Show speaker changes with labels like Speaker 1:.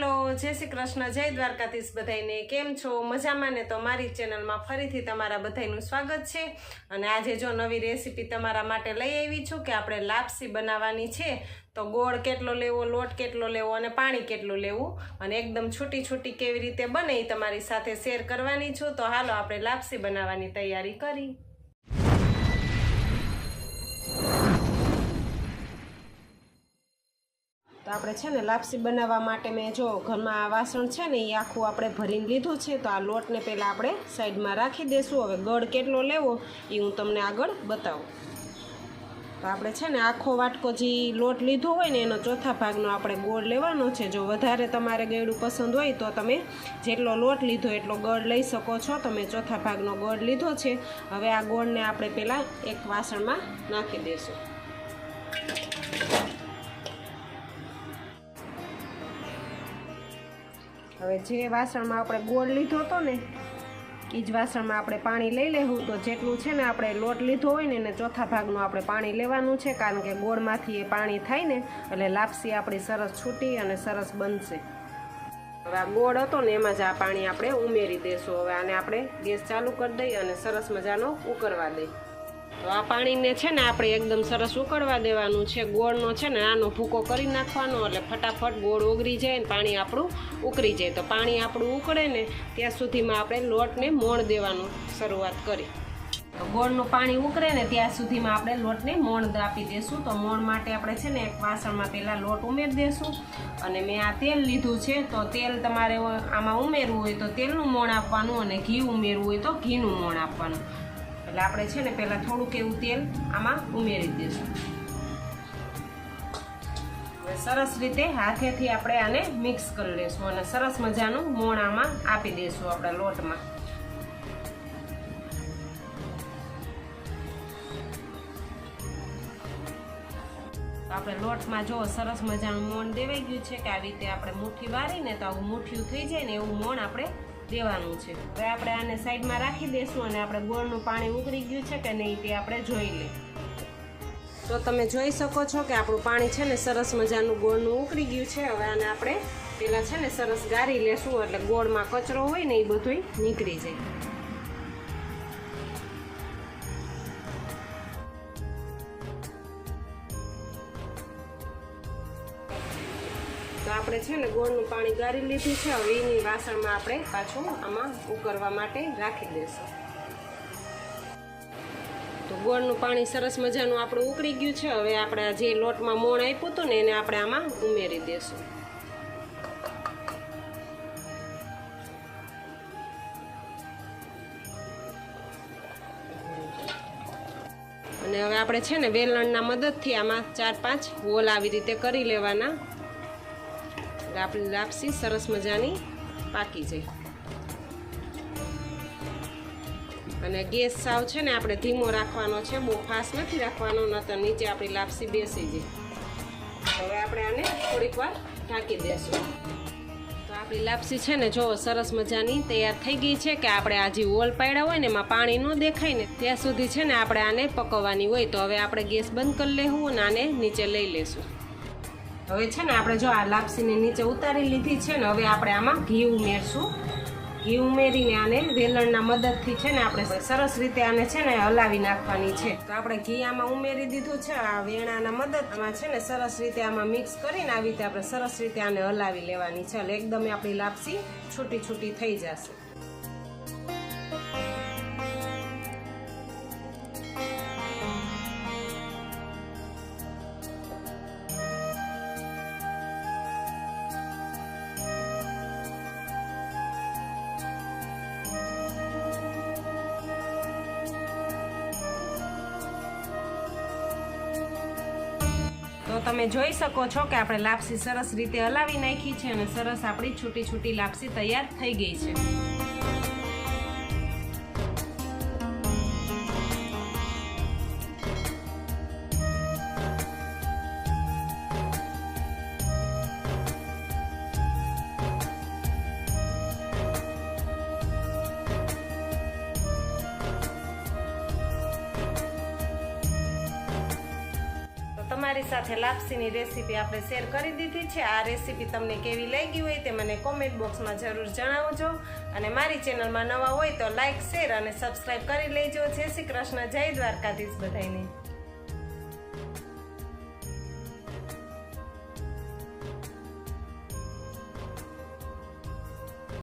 Speaker 1: Hello, જય શ્રી કૃષ્ણ, જય દ્વારકાધીશ બધાને કેમ છો? મજામાં ને તો મારી ચેનલમાં ફરીથી તમારા બધાનું સ્વાગત છે. અને આજે જો નવી રેસીપી તમારા માટે લઈ આવી છું કે આપણે લાપસી બનાવવાની છે, તો ગોળ કેટલો લેવો, લોટ કેટલો લેવો અને પાણી કેટલું લેવું? અને એકદમ છૂટી છૂટી કેવી રીતે બને એ તમારી સાથે શેર કરવાની છું. તો હાલો, આપણે લાપસી બનાવવાની તૈયારી કરી. તો આપણે છે ને લાપસી બનાવવા માટે મેં જો ઘરમાં આ વાસણ છે ને એ આખું આપણે ભરીને લીધું છે, તો આ લોટને પહેલાં આપણે સાઈડમાં રાખી દઈશું હવે ગળ કેટલો લેવો એ હું તમને આગળ બતાવું. તો આપણે છે ને આખો વાટકો જે લોટ લીધો હોય ને એનો ચોથા ભાગનો આપણે ગોળ લેવાનો છે. જો વધારે તમારે ગળ્યું પસંદ હોય તો તમે જેટલો લોટ લીધો એટલો ગળ લઈ શકો છો. તમે ચોથા ભાગનો ગળ લીધો છે. હવે આ ગોળને આપણે પહેલાં એક વાસણમાં નાખી દઈશું હવે જે વાસણમાં આપણે ગોળ લીધો હતો ને, એ જ વાસણમાં આપણે પાણી લઈ લેવું. તો જેટલું છે ને આપણે લોટ લીધો હોય ને, એને ચોથા ભાગનું આપણે પાણી લેવાનું છે, કારણ કે ગોળમાંથી એ પાણી થાય ને, એટલે લાપસી આપણી સરસ છૂટી અને સરસ બનશે. હવે આ ગોળ હતો ને, એમાં જ આ પાણી આપણે ઉમેરી દઈશું હવે આને આપણે ગેસ ચાલુ કરી દઈએ અને સરસ મજાનો ઉકળવા દઈએ. તો આ પાણીને છે ને આપણે એકદમ સરસ ઉકળવા દેવાનું છે. ગોળનો છે ને આનો ભૂકો કરી નાખવાનો, એટલે ફટાફટ ગોળ ઓગળી જાય ને પાણી આપણું ઉકળી જાય. તો પાણી આપણું ઉકળે ને ત્યાં સુધીમાં આપણે લોટને મોણ દેવાનું શરૂઆત કરી. ગોળનું પાણી ઉકળે ને ત્યાં સુધીમાં આપણે લોટને મોણ આપી દઈશું તો મોણ માટે આપણે છે ને એક વાસણમાં પહેલાં લોટ ઉમેરી દઈશું અને મેં આ તેલ લીધું છે, તો તેલ તમારે આમાં ઉમેરવું હોય તો તેલનું મોણ આપવાનું અને ઘી ઉમેરવું હોય તો ઘીનું મોણ આપવાનું. એટલે આપણે છે ને પહેલાં થોડુંક એવું તેલ આમાં ઉમેરી દઈશું. સરસ રીતે હાથેથી આપણે આને મિક્સ કરી લઈશું અને સરસ મજાનું મોણ આમાં આપી દઈશું આપણા લોટમાં. આપણે લોટમાં જો સરસ મજાનું મોણ દેવાઈ ગયું છે કે આવી રીતે આપણે મુઠ્ઠી વારીને તો આવું મુઠ્ઠિયું થઈ જાય ને એવું મોણ આપણે દેવાનું છે. હવે આપણે આને સાઈડમાં રાખી દઈશું અને આપણે ગોળનું પાણી ઉકળી ગયું છે કે નહીં તે આપણે જોઈ લઈએ. તો તમે જોઈ શકો છો કે આપણું પાણી છે ને સરસ મજાનું ગોળનું ઉકળી ગયું છે. હવે આને આપણે પહેલાં છે ને સરસ ગાળી લેશું એટલે ગોળમાં કચરો હોય ને એ બધું નીકળી જાય. આપણે છે ને ગોળનું પાણી ગાળી લીધું છે. હવે એની વાસણમાં આપણે પાછું આમાં ઉકળવા માટે રાખી દઈશું. તો ગોળનું પાણી સરસ મજાનું આપણું ઉકળી ગયું છે. હવે આપણે જે લોટમાં મોણ આપ્યું હતું ને એને આપણે આમાં ઉમેરી દઈશું. અને હવે આપણે છે ને વેલણના મદદથી આમાં ચાર પાંચ હોલ આવી રીતે કરી લેવાના. આપણી લાપસી સરસ મજાની પાકી જાય અને ગેસ સાવ છે ને આપણે ધીમો રાખવાનો છે, બહુ ફાસ્ટ નથી રાખવાનો ન તો નીચે આપણી લાપસી બેસી જાય. હવે આપણે આને થોડીક વાર ઢાંકી દઈશું તો આપણી લાપસી છે ને જો સરસ મજાની તૈયાર થઈ ગઈ છે કે આપણે આ જે ઓલ પાડ્યા હોય ને એમાં પાણી ન દેખાય ને ત્યાં સુધી છે ને આપણે આને પકવવાની હોય તો હવે આપણે ગેસ બંધ કરી લેવું અને આને નીચે લઈ લેશું. હવે છે ને આપણે જો આ લાપસીને નીચે ઉતારી લીધી છે ને, હવે આપણે આમાં ઘી ઉમેરશું. ઘી ઉમેરીને આને વેલણના મદદથી છે ને આપણે સરસ રીતે આને છે ને હલાવી નાખવાની છે. તો આપણે ઘી આમાં ઉમેરી દીધું છે, આ વેણાના મદદ આમાં છે ને સરસ રીતે આમાં મિક્સ કરીને આવી રીતે આપણે સરસ રીતે આને હલાવી લેવાની છે. એટલે એકદમ આપણી લાપસી છૂટી છૂટી થઈ જશે. તો તમે જોઈ શકો છો કે આપણે લાપસી સરસ રીતે હલાવી નાખી છે અને સરસ આપણી છૂટી છૂટી લાપસી તૈયાર થઈ ગઈ છે. તમારી સાથે લાપસીની રેસીપી આપણે શેર કરી દીધી છે. આ રેસીપી તમને કેવી લાગી હોય તે મને કોમેન્ટ બોક્સમાં જરૂર જણાવજો. અને મારી ચેનલમાં નવા હોય તો લાઇક શેર અને સબસ્ક્રાઈબ કરી લેજો. જય શ્રી કૃષ્ણ, જય દ્વારકાધીશ બધાને